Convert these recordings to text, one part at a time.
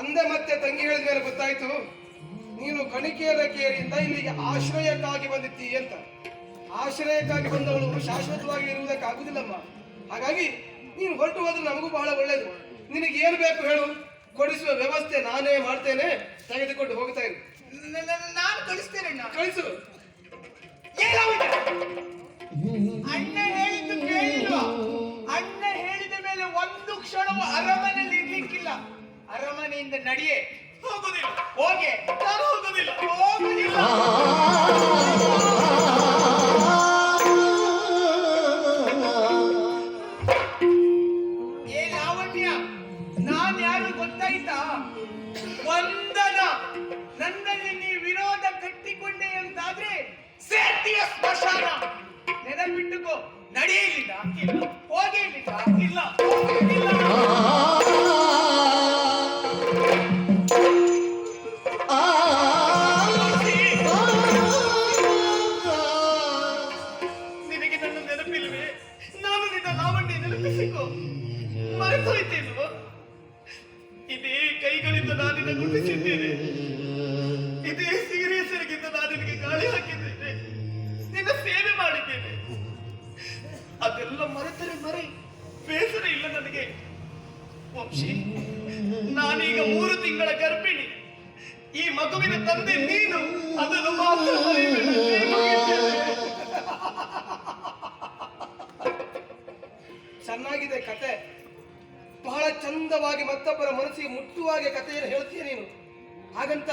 ತಂದೆ ಮತ್ತೆ ತಂಗಿ ಹೇಳಿದ ಮೇಲೆ ಗೊತ್ತಾಯ್ತು? ನೀನು ಕಣಿಕೆಯರ ಕೇರಿಯಿಂದ ಇಲ್ಲಿಗೆ ಆಶ್ರಯಕ್ಕಾಗಿ ಬಂದಿತ್ತಿ ಅಂತ. ಆಶ್ರಯಕ್ಕಾಗಿ ಬಂದವಳು ಶಾಶ್ವತವಾಗಿ ಇರುವುದಕ್ಕೆ ಆಗುದಿಲ್ಲಮ್ಮ ಹಾಗಾಗಿ ನೀನು ಹೊರಟು ಹೋದ್ರೆ ನಮಗೂ ಬಹಳ ಒಳ್ಳೇದು. ನಿನಗೆ ಏನು ಬೇಕು ಹೇಳು. ಕೊಡಿಸುವ ವ್ಯವಸ್ಥೆ ನಾನೇ ಮಾಡ್ತೇನೆ. ತೆಗೆದುಕೊಂಡು ಹೋಗ್ತಾ ಇರು. ನಾನು ಕಳಿಸ್ತೇನೆ ಕಳಿಸು? ಅಣ್ಣ ಹೇಳಿದ್ದು ಕೇಳಿಲ್ಲ ಅಣ್ಣ ಹೇಳಿದ ಮೇಲೆ ಒಂದು ಕ್ಷಣವೂ ಅರಮನೆಯಲ್ಲಿ ಇರ್ಲಿಕ್ಕಿಲ್ಲ. ಅರಮನೆಯಿಂದ ನಡಿಯೇ. ಹೋಗುದಿಲ್ಲ. ಹೋಗೆ. ನಾನು ಹೋಗುದಿಲ್ಲ. ಹೋಗುದಿಲ್ಲ. ಏ ಲಾವಣ್ಯ ನಾನ್ ಯಾರು ಗೊತ್ತಾಯ್ತಾ? ವಂದನ. ನನ್ನಲ್ಲಿ ನೀ ವಿರೋಧ ಕಟ್ಟಿಕೊಂಡೆ ಅಂತಾದ್ರೆ ಸೇರ್ತಿಯ ಸ್ಮಶಾನ. ನೆನಪಿಟ್ಟುಕೋ. ನಡೆಯಲಿಲ್ಲ ಇಲ್ಲ. ಹೋಗೇ ಇಲ್ಲ. ಇದೇ ಕೈಗಳಿಂದ ನಾನಿನ್ನ ಗುಣಿಸಿದ್ದೇನೆ ಇದೇ ಸೀರಿಯಸರಿಗಿಂದ ನಾನು ನಿನಗೆ ಗಾಳಿ ಹಾಕಿದ್ದೇನೆ. ನಿನ್ನ ಸೇವೆ ಮಾಡಿದ್ದೇನೆ. ಅದೆಲ್ಲ ಮರೆತರೆ ಮರೆ. ಬೇಸರ ಇಲ್ಲ ನನಗೆ. ವಂಶಿ, ನಾನೀಗ ಮೂರು ತಿಂಗಳ ಗರ್ಭಿಣಿ. ಈ ಮಗುವಿನ ತಂದೆ ನೀನು ಅದನ್ನು ಮತ್ತೊಬ್ಬರ ಮನಸ್ಸಿಗೆ ಮುಟ್ಟುವಾಗೆ ಕಥೆಯನ್ನು ಹೇಳ್ತೀಯ ನೀನು? ಹಾಗಂತ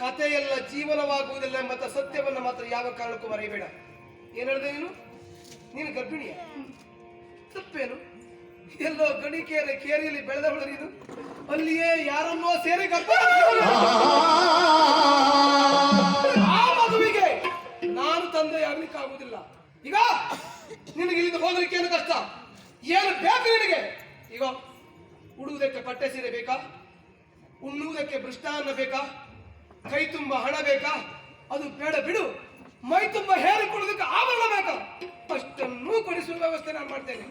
ಕಥೆಯೆಲ್ಲ ಜೀವನವಾಗುವುದಿಲ್ಲ ಎಂಬ ಸತ್ಯವನ್ನು ಮಾತ್ರ ಯಾವ ಕಾರಣಕ್ಕೂ ಮರೆಯಬೇಡ. ಏನ್ ಹೇಳಿದೆ ನೀನು? ನೀನು ಗರ್ಭಿಣಿಯ? ತಪ್ಪೇನು? ಎಲ್ಲೋ ಗಣಿಕೆಯರ ಕೇರಿಯಲ್ಲಿ ಬೆಳೆದವಳು ನೀನು? ಅಲ್ಲಿಯೇ ಯಾರನ್ನೋ ಸೇರಿ ಗರ್ಭ ಆ ಮಗುವಿಗೆ ನಾನು ತಂದೆಯಾಗ್ಲಿಕ್ಕೆ ಆಗುದಿಲ್ಲ ಈಗ ನಿನಗೆ ಇಲ್ಲಿಂದ ಹೋಗ್ಲಿಕ್ಕೆ ಏನು ಕಷ್ಟ? ಏನು ಬೇಕು ನಿನಗೆ? ಈಗ ಉಡುವುದಕ್ಕೆ ಪಟ್ಟೆ ಸೀರೆ ಬೇಕಾ? ಉಣ್ಣುವುದಕ್ಕೆ ಭ್ರಷ್ಟಾನ್ನ ಬೇಕಾ? ಕೈ ತುಂಬ ಹಣ ಬೇಕಾ? ಅದು ಬೇಡ ಬಿಡು. ಮೈ ತುಂಬ ಹೇರಿಕೊಳ್ಳೋದಕ್ಕೆ ಆಭರಣ ಬೇಕಾ? ಅಷ್ಟನ್ನೂ ಕೊಡಿಸುವ ವ್ಯವಸ್ಥೆ ನಾನು ಮಾಡ್ತೇನೆ.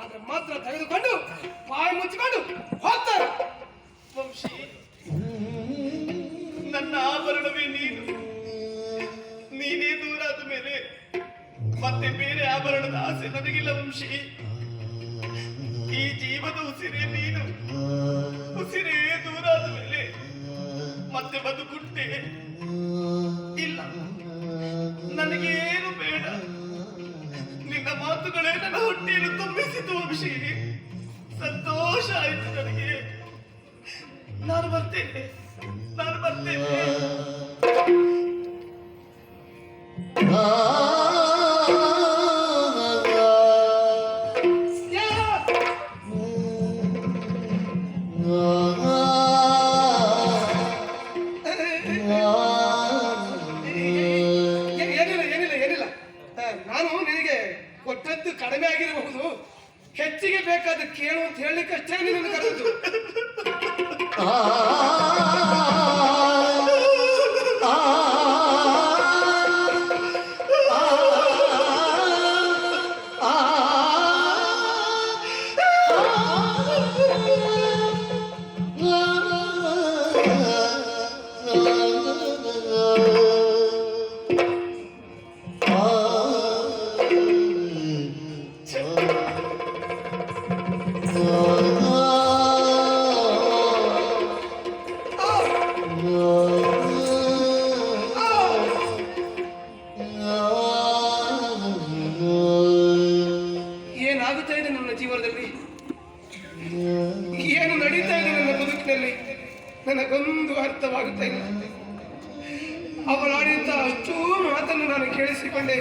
ಆದ್ರೆ ಮಾತ್ರ ತೆಗೆದುಕೊಂಡು ಬಾಯಿ ಮುಚ್ಚಿಕೊಂಡು ಹೋಗ್ತಾರೆ. ವಂಶಿ, ನನ್ನ ಆಭರಣವೇ ನೀನು. ನೀನೇ ದೂರಾದ ಮೇಲೆ ಮತ್ತೆ ಬೇರೆ ಆಭರಣದ ಆಸೆ ನನಗಿಲ್ಲ ವಂಶಿ. ಈ ಜೀವದ ಉಸಿರೇ ನೀನು. ಉಸಿರೇ ದೂರಾದ ಮೇಲೆ ಮತ್ತೆ ಬದುಕುಂಟೆ. ಇಲ್ಲ ನನಗೇನು ಬೇಡ. ನಿನ್ನ ಮಾತುಗಳೇ ನನ್ನ ಹೊಟ್ಟೆಯನ್ನು ತುಂಬಿಸಿತು ವಂಶಿ ಸಂತೋಷ ಆಯ್ತು ನನಗೆ. ನಾನು ಬರ್ತೇನೆ ನಾನು ಬರ್ತೇನೆ. ಏ- ನಾನು ನಿನಗೆ ಕೊಟ್ಟದ್ದು ಕಡಿಮೆ ಆಗಿರಬಹುದು ಹೆಚ್ಚಿಗೆ ಬೇಕಾದ ಕೇಳು ಅಂತ ಹೇಳಲಿಕ್ಕೆ ಅಷ್ಟೇ ನಿನ್ನನ್ನು ಕರೆದು ನನಗೊಂದು ಅರ್ಥವಾಗುತ್ತೆ. ಇಲ್ಲ ಅವಳಾಡಿದಂತ ಅಷ್ಟೂ ಮಾತನ್ನು ನಾನು ಕೇಳಿಸಿಕೊಂಡೆ.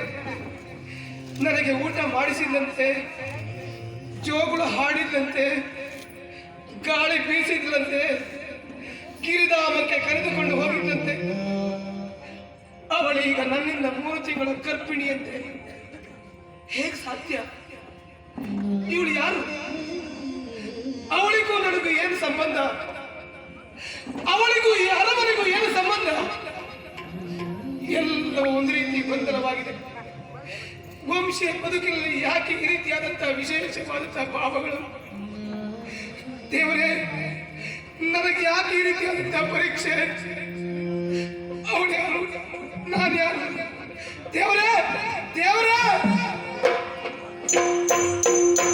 ನನಗೆ ಊಟ ಮಾಡಿಸಿದಂತೆ ಜೋಗುಳು ಹಾಡಿದ್ದಂತೆ ಗಾಳಿ ಬೀಸಿದ್ಲಂತೆ, ಗಿರಿಧಾಮಕ್ಕೆ ಕರೆದುಕೊಂಡು ಹೋಗಿದ್ದಂತೆ ಅವಳೀಗ ನನ್ನಿಂದ ಮೂರು ತಿಂಗಳ ಗರ್ಭಿಣಿಯಂತೆ. ಹೇಗೆ ಸಾಧ್ಯ? ಇವಳು ಯಾರು? ಅವಳಿಗೂ ನನಗೂ ಏನು ಸಂಬಂಧ? ಅವನಿಗೂ ಈ ಏನು ಸಂಬಂಧ? ಎಲ್ಲವೂ ಒಂದು ರೀತಿ ಗೊಂದಲವಾಗಿದೆ. ವಂಶೀಯ ಬದುಕಿನಲ್ಲಿ ಯಾಕೆ ಈ ರೀತಿಯಾದಂತಹ ವಿಶೇಷವಾದಂತಹ ಭಾವಗಳು? ದೇವರೇ, ನನಗೆ ಯಾಕೆ ಈ ರೀತಿಯಾದಂತಹ ಪರೀಕ್ಷೆ? ಅವಳು ನಾನು ಯಾರು? ದೇವರೇ